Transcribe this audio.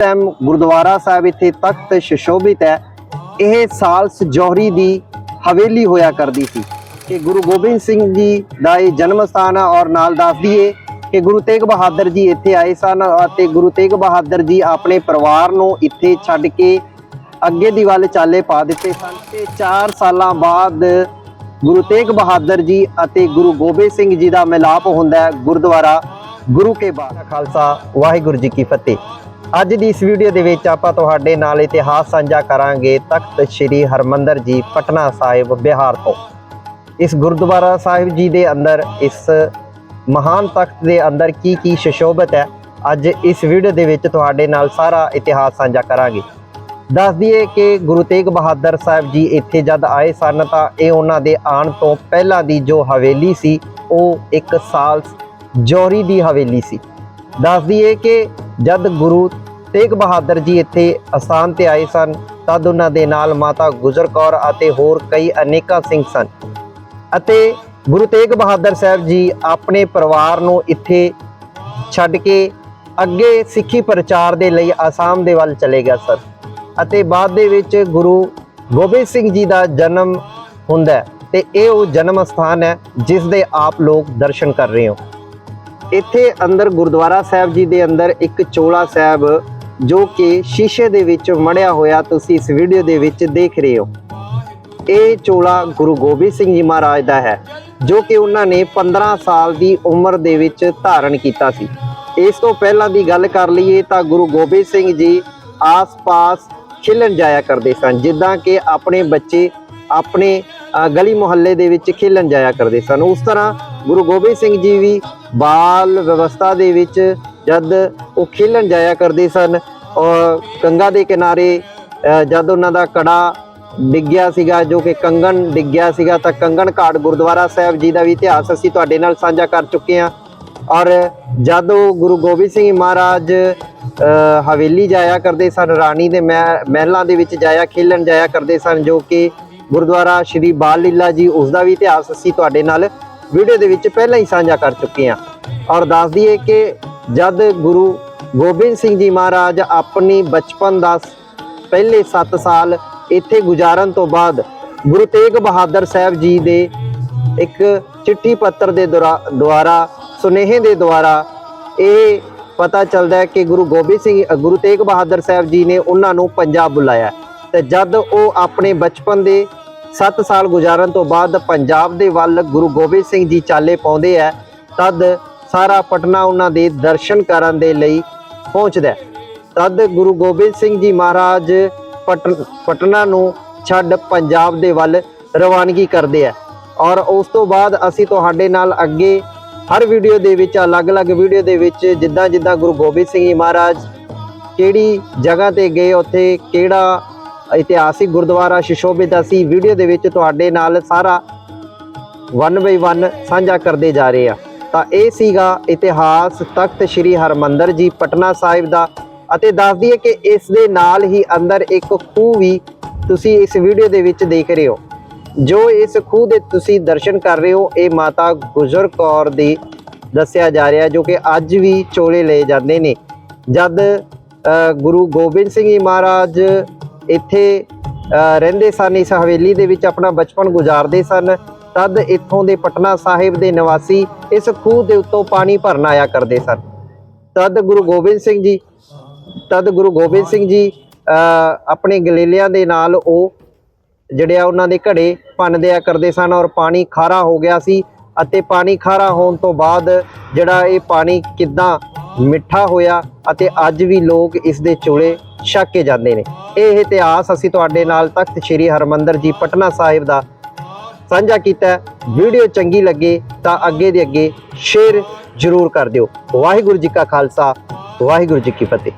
Time Gurdwara ਸਾਹਿਬ ਇੱਥੇ ਤਖਤ ਸ਼ਸ਼ੋਭਿਤ ਹੈ। ਇਹ ਸਾਲਸ ਜੋਹਰੀ ਦੀ ਹਵੇਲੀ ਹੋਇਆ ਕਰਦੀ ਸੀ ਕਿ ਗੁਰੂ ਗੋਬਿੰਦ ਸਿੰਘ ਜੀ ਦਾ ਇਹ ਜਨਮ ਸਥਾਨ ਹੈ ਔਰ ਨਾਲ ਦੱਸ ਦਈਏ ਕਿ ਗੁਰੂ ਤੇਗ ਬਹਾਦਰ ਜੀ ਇੱਥੇ ਆਏ ਸਨ ਅਤੇ ਗੁਰੂ ਤੇਗ ਬਹਾਦਰ ਜੀ ਆਪਣੇ ਪਰਿਵਾਰ ਨੂੰ ਇੱਥੇ ਛੱਡ ਕੇ ਅੱਗੇ ਦੀ ਵੱਲ ਚਾਲੇ ਪਾ ਦਿੱਤੇ ਸਨ ਤੇ 4 ਸਾਲਾਂ ਬਾਅਦ ਗੁਰੂ ਤੇਗ ਬਹਾਦਰ ਜੀ ਅਤੇ ਗੁਰੂ ਗੋਬਿੰਦ ਸਿੰਘ ਜੀ ਦਾ ਮਿਲਾਪ ਹੁੰਦਾ ਹੈ ਗੁਰਦੁਆਰਾ ਗੁਰੂ ਕੇ ਬਾਗ। ਖਾਲਸਾ, ਵਾਹਿਗੁਰੂ ਜੀ ਕੀ ਫਤਿਹ। ਅੱਜ ਦੀ ਇਸ ਵੀਡੀਓ ਦੇ ਵਿੱਚ ਆਪਾਂ ਤੁਹਾਡੇ ਨਾਲ ਇਤਿਹਾਸ ਸਾਂਝਾ ਕਰਾਂਗੇ ਤਖਤ ਸ੍ਰੀ ਹਰਮੰਦਰ ਜੀ ਪਟਨਾ ਸਾਹਿਬ ਬਿਹਾਰ ਤੋਂ। ਇਸ ਗੁਰਦੁਆਰਾ ਸਾਹਿਬ ਜੀ ਦੇ ਅੰਦਰ, ਇਸ ਮਹਾਨ ਤਖਤ ਦੇ ਅੰਦਰ ਕੀ ਕੀ ਸ਼ਸ਼ੋਭਤ ਹੈ, ਅੱਜ ਇਸ ਵੀਡੀਓ ਦੇ ਵਿੱਚ ਤੁਹਾਡੇ ਨਾਲ ਸਾਰਾ ਇਤਿਹਾਸ ਸਾਂਝਾ ਕਰਾਂਗੇ। ਦੱਸ ਦਈਏ ਕਿ ਗੁਰੂ ਤੇਗ ਬਹਾਦਰ ਸਾਹਿਬ ਜੀ ਇੱਥੇ ਜਦ ਆਏ ਸਨ ਤਾਂ ਇਹ ਉਹਨਾਂ ਦੇ ਆਉਣ ਤੋਂ ਪਹਿਲਾਂ ਦੀ ਜੋ ਹਵੇਲੀ ਸੀ, ਉਹ ਇੱਕ ਸਾਲ ਜੋਰੀ ਦੀ ਹਵੇਲੀ ਸੀ। ਦੱਸ ਦਈਏ ਕਿ ਜਦ ਗੁਰੂ ਤੇਗ ਬਹਾਦਰ ਜੀ ਇੱਥੇ ਅਸਥਾਨ ਤੇ ਆਏ ਸਨ, ਤਦ ਉਹਨਾਂ ਦੇ ਨਾਲ ਮਾਤਾ ਗੁਜਰ ਕੌਰ ਅਤੇ ਹੋਰ ਕਈ ਅਨੇਕਾਂ ਸਿੰਘ ਸਨ। ਅਤੇ ਗੁਰੂ ਤੇਗ ਬਹਾਦਰ ਸਾਹਿਬ ਜੀ ਆਪਣੇ ਪਰਿਵਾਰ ਨੂੰ ਇੱਥੇ ਛੱਡ ਕੇ ਅੱਗੇ ਸਿੱਖੀ ਪ੍ਰਚਾਰ ਦੇ ਲਈ ਆਸਾਮ ਦੇ ਵੱਲ ਚਲੇ ਗਏ ਸਨ ਅਤੇ ਬਾਅਦ ਦੇ ਵਿੱਚ ਗੁਰੂ ਗੋਬਿੰਦ ਸਿੰਘ ਜੀ ਦਾ ਜਨਮ ਹੁੰਦਾ ਹੈ ਤੇ ਇਹ ਉਹ ਜਨਮ ਸਥਾਨ ਹੈ ਜਿਸ ਦੇ ਆਪ ਲੋਕ ਦਰਸ਼ਨ ਕਰ ਰਹੇ ਹੋ। ਇੱਥੇ ਅੰਦਰ ਗੁਰਦੁਆਰਾ ਸਾਹਿਬ ਜੀ ਦੇ ਅੰਦਰ ਇੱਕ ਚੋਲਾ ਸਾਹਿਬ ਜੋ ਕਿ ਸ਼ੀਸ਼ੇ ਦੇ ਵਿੱਚ ਮੜਿਆ ਹੋਇਆ ਤੁਸੀਂ ਇਸ ਵੀਡੀਓ ਦੇ ਵਿੱਚ ਦੇਖ ਰਹੇ ਹੋ। ਇਹ ਚੋਲਾ ਗੁਰੂ ਗੋਬਿੰਦ ਸਿੰਘ ਜੀ ਮਹਾਰਾਜ ਦਾ ਹੈ, ਜੋ ਕਿ ਉਹਨਾਂ ਨੇ 15 ਸਾਲ ਦੀ ਉਮਰ ਦੇ ਵਿੱਚ ਧਾਰਨ ਕੀਤਾ ਸੀ। ਇਸ ਤੋਂ ਪਹਿਲਾਂ ਦੀ ਗੱਲ ਕਰ ਲਈਏ ਤਾਂ ਗੁਰੂ ਗੋਬਿੰਦ ਸਿੰਘ ਜੀ ਆਸ-ਪਾਸ ਖੇਲਣ ਜਾਇਆ ਕਰਦੇ ਸਨ, ਜਿੱਦਾਂ ਕਿ ਆਪਣੇ ਬੱਚੇ ਆਪਣੇ ਗਲੀ ਮੁਹੱਲੇ ਦੇ ਵਿੱਚ ਖੇਲਣ ਜਾਇਆ ਕਰਦੇ ਸਨ। ਉਸ ਤਰ੍ਹਾਂ ਗੁਰੂ ਗੋਬਿੰਦ ਸਿੰਘ ਜੀ ਵੀ ਬਾਲ ਵਿਵਸਥਾ ਦੇ ਵਿੱਚ ਜਦ ਉਹ ਖੇਲਣ ਜਾਇਆ ਕਰਦੇ ਸਨ, ਔਰ ਗੰਗਾ ਦੇ ਕਿਨਾਰੇ ਜਦ ਉਹਨਾਂ ਦਾ ਕੜਾ ਡਿੱਗਿਆ ਸੀਗਾ, ਜੋ ਕਿ ਕੰਗਣ ਡਿੱਗਿਆ ਸੀਗਾ, ਤਾਂ ਕੰਗਣ ਘਾਟ ਗੁਰਦੁਆਰਾ ਸਾਹਿਬ ਜੀ ਦਾ ਵੀ ਇਤਿਹਾਸ ਅਸੀਂ ਤੁਹਾਡੇ ਨਾਲ ਸਾਂਝਾ ਕਰ ਚੁੱਕੇ ਹਾਂ। ਔਰ ਜਦ ਉਹ ਗੁਰੂ ਗੋਬਿੰਦ ਸਿੰਘ ਮਹਾਰਾਜ ਹਵੇਲੀ ਜਾਇਆ ਕਰਦੇ ਸਨ, ਰਾਣੀ ਦੇ ਮਹਿ- ਮਹਿਲਾਂ ਦੇ ਵਿੱਚ ਜਾਇਆ, ਖੇਲਣ ਜਾਇਆ ਕਰਦੇ ਸਨ, ਜੋ ਕਿ ਗੁਰਦੁਆਰਾ ਸ਼੍ਰੀ ਬਾਲ ਲੀਲਾ ਜੀ, ਉਸ ਦਾ ਵੀ ਇਤਿਹਾਸ ਅਸੀਂ ਤੁਹਾਡੇ ਨਾਲ ਵੀਡੀਓ ਦੇ ਵਿੱਚ ਪਹਿਲਾਂ ਹੀ ਸਾਂਝਾ ਕਰ ਚੁੱਕੇ ਹਾਂ। ਔਰ ਦੱਸ ਦਈਏ ਕਿ ਜਦ ਗੁਰੂ ਗੋਬਿੰਦ ਸਿੰਘ ਜੀ ਮਹਾਰਾਜ ਆਪਣੀ ਬਚਪਨ ਦਾ ਪਹਿਲੇ 7 ਸਾਲ ਇੱਥੇ ਗੁਜ਼ਾਰਨ ਤੋਂ ਬਾਅਦ ਗੁਰੂ ਤੇਗ ਬਹਾਦਰ ਸਾਹਿਬ ਜੀ ਦੇ ਇੱਕ ਚਿੱਠੀ ਪੱਤਰ ਦੇ ਦੁਰਾ- ਦੁਆਰਾ, ਸੁਨੇਹੇ ਦੇ ਦੁਆਰਾ ਇਹ ਪਤਾ ਚੱਲਦਾ ਹੈ ਕਿ ਗੁਰੂ ਗੋਬਿੰਦ ਸਿੰਘ, ਗੁਰੂ ਤੇਗ ਬਹਾਦਰ ਸਾਹਿਬ ਜੀ ਨੇ ਉਹਨਾਂ ਨੂੰ ਪੰਜਾਬ ਬੁਲਾਇਆ। ਤੇ ਜਦ ਉਹ ਆਪਣੇ ਬਚਪਨ ਦੇ 7 ਸਾਲ ਗੁਜ਼ਾਰਨ ਤੋਂ ਬਾਅਦ ਪੰਜਾਬ ਦੇ ਵੱਲ ਗੁਰੂ ਗੋਬਿੰਦ ਸਿੰਘ ਜੀ ਚਾਲੇ ਪਾਉਂਦੇ ਆ, ਤਦ ਸਾਰਾ ਪਟਨਾ ਉਹਨਾਂ ਦੇ ਦਰਸ਼ਨ ਕਰਨ ਦੇ ਲਈ ਪਹੁੰਚਦਾ ਤਦ ਗੁਰੂ ਗੋਬਿੰਦ ਸਿੰਘ ਜੀ ਮਹਾਰਾਜ ਪਟ- ਪਟਨਾ ਨੂੰ ਛੱਡ ਪੰਜਾਬ ਦੇ ਵੱਲ ਰਵਾਨਗੀ ਕਰਦੇ ਆ। ਔਰ ਉਸ ਤੋਂ ਬਾਅਦ ਅਸੀਂ ਤੁਹਾਡੇ ਨਾਲ ਅੱਗੇ ਹਰ ਵੀਡੀਓ ਦੇ ਵਿੱਚ, ਅਲੱਗ-ਅਲੱਗ ਵੀਡੀਓ ਦੇ ਵਿੱਚ ਜਿੱਦਾਂ ਜਿੱਦਾਂ ਗੁਰੂ ਗੋਬਿੰਦ ਸਿੰਘ ਜੀ ਮਹਾਰਾਜ ਕਿਹੜੀ ਜਗ੍ਹਾ ਤੇ ਗਏ, ਉੱਥੇ ਕਿਹੜਾ ਇਤਿਹਾਸਿਕ ਗੁਰਦੁਆਰਾ ਸ਼ਿਸ਼ੋਭਿਤ ਅਸੀਂ ਵੀਡੀਓ ਦੇ ਵਿੱਚ ਤੁਹਾਡੇ ਨਾਲ ਸਾਰਾ ਵਨ ਬਾਈ ਵਨ ਸਾਂਝਾ ਕਰਦੇ ਜਾ ਰਹੇ ਆ। ਤਾਂ ਇਹ ਸੀਗਾ ਇਤਿਹਾਸ ਤਖਤ ਸ੍ਰੀ ਹਰਮੰਦਰ ਜੀ ਪਟਨਾ ਸਾਹਿਬ ਦਾ। ਅਤੇ ਦੱਸ ਦਈਏ ਕਿ ਇਸ ਦੇ ਨਾਲ ਹੀ ਅੰਦਰ ਇੱਕ ਖੂਹ ਵੀ ਤੁਸੀਂ ਇਸ ਵੀਡੀਓ ਦੇ ਵਿੱਚ ਦੇਖ ਰਹੇ ਹੋ। ਜੋ ਇਸ ਖੂਹ ਦੇ ਤੁਸੀਂ ਦਰਸ਼ਨ ਕਰ ਰਹੇ ਹੋ, ਇਹ ਮਾਤਾ ਗੁਜਰ ਕੌਰ ਦੀ ਦੱਸਿਆ ਜਾ ਰਿਹਾ ਜੋ ਕਿ ਅੱਜ ਵੀ ਚੋਲੇ ਲਏ ਜਾਂਦੇ ਨੇ। ਜਦ ਗੁਰੂ ਗੋਬਿੰਦ ਸਿੰਘ ਜੀ ਮਹਾਰਾਜ ਇੱਥੇ ਰਹਿੰਦੇ ਸਨ, ਇਸ ਹਵੇਲੀ ਦੇ ਵਿੱਚ ਆਪਣਾ ਬਚਪਨ ਗੁਜ਼ਾਰਦੇ ਸਨ। ਤਦ ਇੱਥੋਂ ਦੇ ਪਟਨਾ ਸਾਹਿਬ ਦੇ ਨਿਵਾਸੀ ਇਸ ਖੂਹ ਦੇ ਉੱਤੋਂ ਪਾਣੀ ਭਰਨ ਆਇਆ ਕਰਦੇ ਸਨ। ਤਦ ਗੁਰੂ ਗੋਬਿੰਦ ਸਿੰਘ ਜੀ, ਤਦ ਗੁਰੂ ਗੋਬਿੰਦ ਸਿੰਘ ਜੀ ਆਪਣੇ ਗਲੇਲਿਆਂ ਦੇ ਨਾਲ ਉਹ ਜਿਹੜੇ ਆ ਉਹਨਾਂ ਦੇ ਘੜੇ ਭੰਨਦੇ ਆ ਕਰਦੇ ਸਨ ਔਰ ਪਾਣੀ ਖਾਰਾ ਹੋ ਗਿਆ ਸੀ ਅਤੇ ਪਾਣੀ ਖਾਰਾ ਹੋਣ ਤੋਂ ਬਾਅਦ ਜਿਹੜਾ ਇਹ ਪਾਣੀ ਕਿੱਦਾਂ ਮਿੱਠਾ ਹੋਇਆ ਅਤੇ ਅੱਜ ਵੀ ਲੋਕ ਇਸ ਦੇ ਚੋਲੇ ਛੱਕ ਕੇ ਜਾਂਦੇ ਨੇ। ਇਹ ਇਤਿਹਾਸ ਅਸੀਂ ਤੁਹਾਡੇ ਨਾਲ ਤਖਤ ਸ੍ਰੀ ਹਰਮੰਦਰ ਜੀ ਪਟਨਾ ਸਾਹਿਬ ਦਾ ਸਾਂਝਾ ਕੀਤਾ ਵੀਡੀਓ ਚੰਗੀ ਲੱਗੇ ਤਾਂ ਅੱਗੇ ਦੇ ਅੱਗੇ ਸ਼ੇਅਰ ਜ਼ਰੂਰ ਕਰ ਦਿਓ। ਵਾਹਿਗੁਰੂ ਜੀ ਕਾ ਖਾਲਸਾ, ਵਾਹਿਗੁਰੂ ਜੀ ਕੀ ਫਤਿਹ।